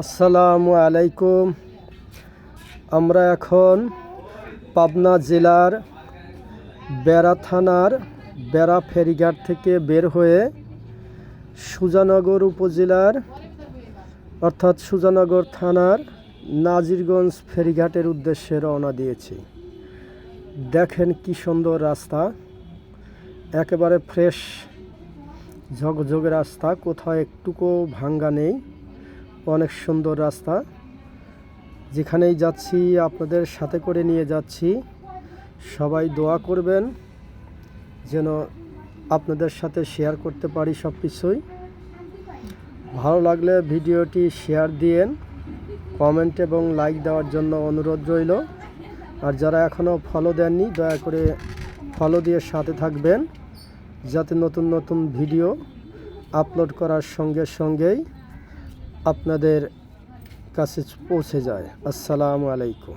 আসসালামু আলাইকুম। আমরা এখন পাবনা জেলার বেড়া থানার বেড়া ফেরিঘাট থেকে বের হয়ে সুজানগর উপজেলার, অর্থাৎ সুজানগর থানার নাজিরগঞ্জ ফেরিঘাটের উদ্দেশ্যে রওনা দিয়েছি। দেখেন কি সুন্দর রাস্তা। একেবারে ফ্রেশ, ঝকঝকে রাস্তা। কোথাও একটুকু ভাঙ্গা নেই। অনেক সুন্দর রাস্তা। যেখানেই যাচ্ছি, আপনাদের সাথে করে নিয়ে যাচ্ছি। সবাই দোয়া করবেন যেন আপনাদের সাথে শেয়ার করতে পারি সব কিছুই ভালো লাগলে ভিডিওটি শেয়ার দিয়েন কমেন্ট এবং লাইক দেওয়ার জন্য অনুরোধ রইল। আর যারা এখনও ফলো দেননি, দয়া করে ফলো দিয়ে সাথে থাকবেন, যাতে নতুন নতুন ভিডিও আপলোড করার সঙ্গে সঙ্গেই আপনাদের কাছে পৌঁছে যায়। আসসালামু আলাইকুম।